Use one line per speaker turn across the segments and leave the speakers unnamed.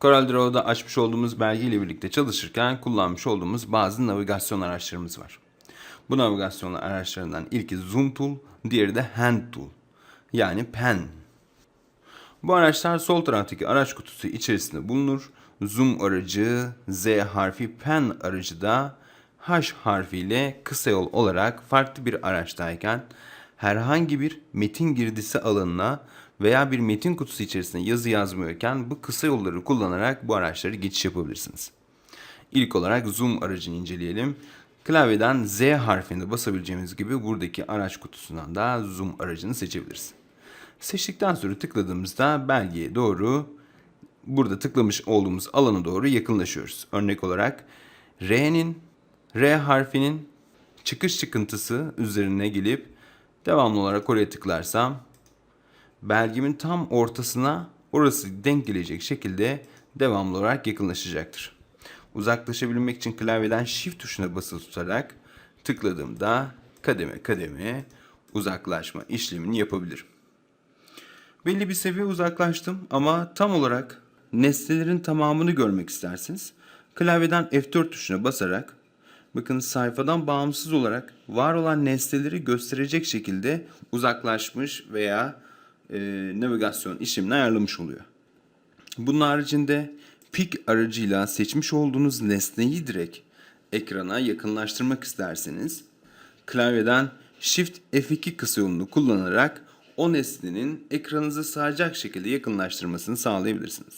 CorelDraw'da açmış olduğumuz belgeyle birlikte çalışırken kullanmış olduğumuz bazı navigasyon araçlarımız var. Bu navigasyon araçlarından ilki Zoom Tool, diğeri de Hand Tool. Yani pen. Bu araçlar sol taraftaki araç kutusu içerisinde bulunur. Zoom aracı, Z harfi, pen aracı da H harfiyle kısa yol olarak farklı bir araçtayken herhangi bir metin girdisi alanına veya bir metin kutusu içerisinde yazı yazmıyorken bu kısa yolları kullanarak bu araçları geçiş yapabilirsiniz. İlk olarak zoom aracını inceleyelim. Klavyeden Z harfine basabileceğimiz gibi buradaki araç kutusundan da zoom aracını seçebiliriz. Seçtikten sonra tıkladığımızda belgeye doğru burada tıklamış olduğumuz alana doğru yakınlaşıyoruz. Örnek olarak R'nin R harfinin çıkış çıkıntısı üzerine gelip devamlı olarak oraya tıklarsam belgemin tam ortasına orası denk gelecek şekilde devamlı olarak yakınlaşacaktır. Uzaklaşabilmek için klavyeden Shift tuşuna basılı tutarak tıkladığımda kademe kademe uzaklaşma işlemini yapabilirim. Belli bir seviye uzaklaştım ama tam olarak nesnelerin tamamını görmek isterseniz klavyeden F4 tuşuna basarak bakın sayfadan bağımsız olarak var olan nesneleri gösterecek şekilde uzaklaşmış veya e, navigasyon işlemini ayarlamış oluyor. Bunun haricinde pik aracıyla seçmiş olduğunuz nesneyi direkt ekrana yakınlaştırmak isterseniz klavyeden Shift F2 kısa yolunu kullanarak o nesnenin ekranınıza sığacak şekilde yakınlaştırmasını sağlayabilirsiniz.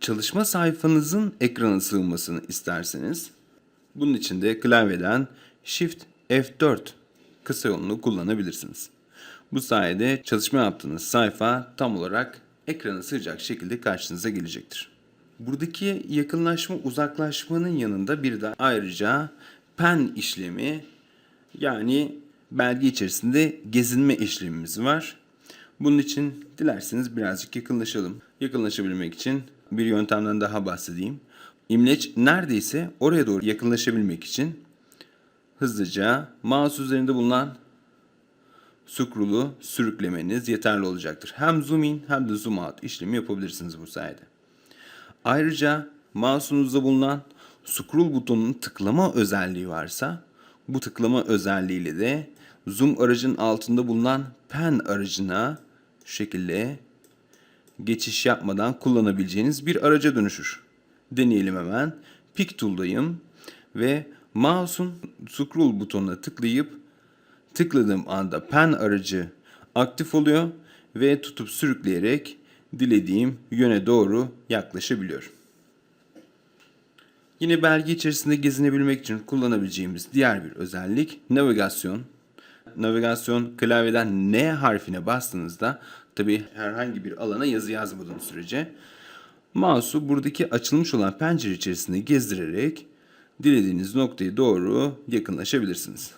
Çalışma sayfanızın ekrana sığmasını isterseniz bunun için de klavyeden Shift F4 kısa yolunu kullanabilirsiniz. Bu sayede çalışma yaptığınız sayfa tam olarak ekrana sığacak şekilde karşınıza gelecektir. Buradaki yakınlaşma uzaklaşmanın yanında bir de ayrıca pen işlemi yani belge içerisinde gezinme işlemimiz var. Bunun için dilerseniz birazcık yakınlaşalım. Yakınlaşabilmek için bir yöntemden daha bahsedeyim. İmleç neredeyse oraya doğru yakınlaşabilmek için hızlıca mouse üzerinde bulunan scroll'u sürüklemeniz yeterli olacaktır. Hem zoom in hem de zoom out işlemi yapabilirsiniz bu sayede. Ayrıca mouse'unuzda bulunan scroll butonunun tıklama özelliği varsa bu tıklama özelliğiyle de zoom aracın altında bulunan pen aracına şu şekilde geçiş yapmadan kullanabileceğiniz bir araca dönüşür. Deneyelim hemen. Pick Tool'dayım ve mouse'un scroll butonuna tıklayıp tıkladığım anda pen aracı aktif oluyor ve tutup sürükleyerek dilediğim yöne doğru yaklaşabiliyorum. Yine belge içerisinde gezinebilmek için kullanabileceğimiz diğer bir özellik navigasyon. Navigasyon klavyeden N harfine bastığınızda tabi herhangi bir alana yazı yazmadığınız sürece mouse'u buradaki açılmış olan pencere içerisinde gezdirerek dilediğiniz noktaya doğru yakınlaşabilirsiniz.